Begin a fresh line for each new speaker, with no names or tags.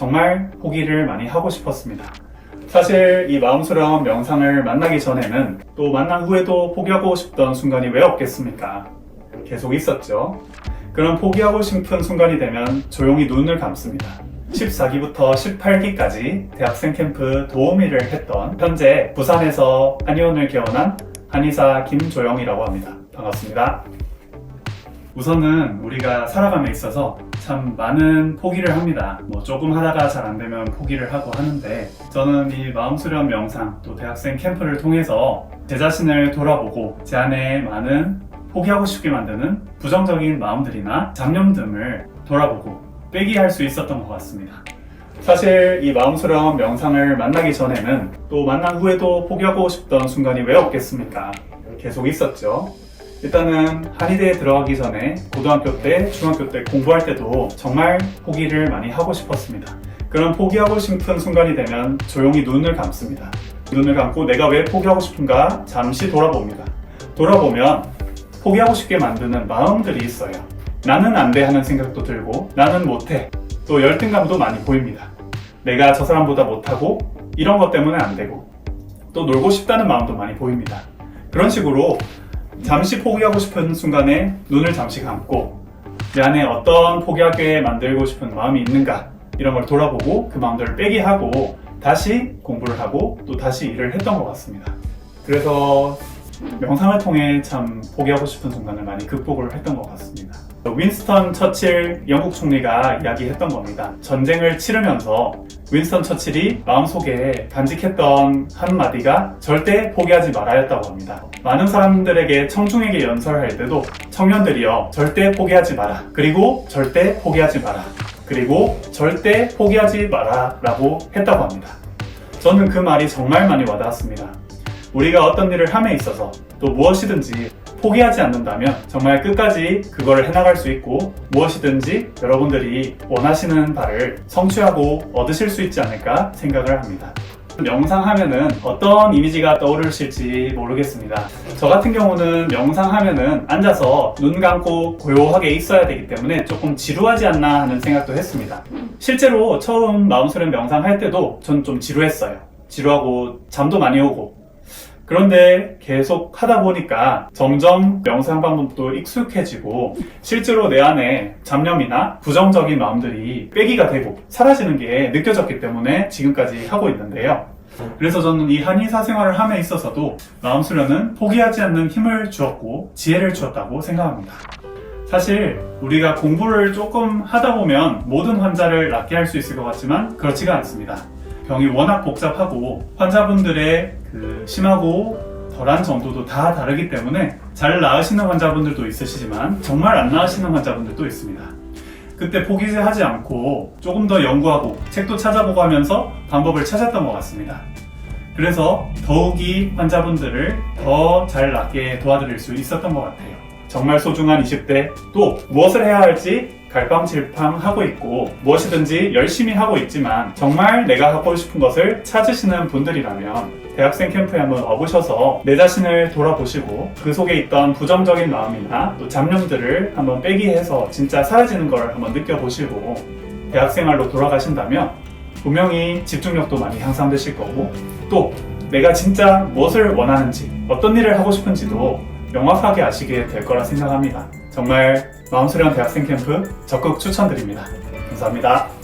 정말 포기를 많이 하고 싶었습니다. 사실 이 마음스러운 명상을 만나기 전에는 또 만난 후에도 포기하고 싶던 순간이 왜 없겠습니까? 계속 있었죠. 그런 포기하고 싶은 순간이 되면 조용히 눈을 감습니다. 14기부터 18기까지 대학생 캠프 도우미를 했던 현재 부산에서 한의원을 개원한 한의사 김조영이라고 합니다. 반갑습니다. 우선은 우리가 살아감에 있어서 참 많은 포기를 합니다. 뭐 조금 하다가 잘 안 되면 포기를 하고 하는데 저는 이 마음수련 명상 또 대학생 캠프를 통해서 제 자신을 돌아보고 제 안에 많은 포기하고 싶게 만드는 부정적인 마음들이나 잡념 등을 돌아보고 빼기 할 수 있었던 것 같습니다. 사실 이 마음스러운 명상을 만나기 전에는 또 만난 후에도 포기하고 싶던 순간이 왜 없겠습니까? 계속 있었죠. 일단은 한의대에 들어가기 전에 고등학교 때, 중학교 때 공부할 때도 정말 포기를 많이 하고 싶었습니다. 그런 포기하고 싶은 순간이 되면 조용히 눈을 감습니다. 눈을 감고 내가 왜 포기하고 싶은가 잠시 돌아봅니다. 돌아보면 포기하고 싶게 만드는 마음들이 있어요. 나는 안 돼 하는 생각도 들고 나는 못해 또 열등감도 많이 보입니다. 내가 저 사람보다 못하고 이런 것 때문에 안 되고 또 놀고 싶다는 마음도 많이 보입니다. 그런 식으로 잠시 포기하고 싶은 순간에 눈을 잠시 감고 내 안에 어떤 포기하게 만들고 싶은 마음이 있는가 이런 걸 돌아보고 그 마음들을 빼기 하고 다시 공부를 하고 또 다시 일을 했던 것 같습니다. 그래서 명상을 통해 참 포기하고 싶은 순간을 많이 극복을 했던 것 같습니다. 윈스턴 처칠 영국 총리가 이야기했던 겁니다. 전쟁을 치르면서 윈스턴 처칠이 마음속에 간직했던 한마디가 절대 포기하지 말아였다고 합니다. 많은 사람들에게 청중에게 연설할 때도 청년들이여 절대 포기하지 마라. 그리고 절대 포기하지 마라. 그리고 절대 포기하지 마라 라고 했다고 합니다. 저는 그 말이 정말 많이 와닿았습니다. 우리가 어떤 일을 함에 있어서 또 무엇이든지 포기하지 않는다면 정말 끝까지 그거를 해나갈 수 있고 무엇이든지 여러분들이 원하시는 바를 성취하고 얻으실 수 있지 않을까 생각을 합니다. 명상 하면은 어떤 이미지가 떠오르실지 모르겠습니다. 저 같은 경우는 명상 하면은 앉아서 눈 감고 고요하게 있어야 되기 때문에 조금 지루하지 않나 하는 생각도 했습니다. 실제로 처음 마음수련 명상 할 때도 전 좀 지루했어요. 지루하고 잠도 많이 오고 그런데 계속 하다 보니까 점점 명상 방법도 익숙해지고 실제로 내 안에 잡념이나 부정적인 마음들이 빼기가 되고 사라지는 게 느껴졌기 때문에 지금까지 하고 있는데요. 그래서 저는 이 한의사 생활을 함에 있어서도 마음수련은 포기하지 않는 힘을 주었고 지혜를 주었다고 생각합니다. 사실 우리가 공부를 조금 하다 보면 모든 환자를 낫게 할 수 있을 것 같지만 그렇지가 않습니다. 병이 워낙 복잡하고 환자분들의 그 심하고 덜한 정도도 다 다르기 때문에 잘 나으시는 환자분들도 있으시지만 정말 안 나으시는 환자분들도 있습니다. 그때 포기하지 않고 조금 더 연구하고 책도 찾아보고 하면서 방법을 찾았던 것 같습니다. 그래서 더욱이 환자분들을 더 잘 낫게 도와드릴 수 있었던 것 같아요. 정말 소중한 20대 또 무엇을 해야 할지 갈팡질팡 하고 있고 무엇이든지 열심히 하고 있지만 정말 내가 하고 싶은 것을 찾으시는 분들이라면 대학생 캠프에 한번 와보셔서 내 자신을 돌아보시고 그 속에 있던 부정적인 마음이나 또 잡념들을 한번 빼기 해서 진짜 사라지는 걸 한번 느껴보시고 대학생활로 돌아가신다면 분명히 집중력도 많이 향상되실 거고 또 내가 진짜 무엇을 원하는지 어떤 일을 하고 싶은지도 명확하게 아시게 될 거라 생각합니다. 정말 마음수련 대학생 캠프 적극 추천드립니다. 감사합니다.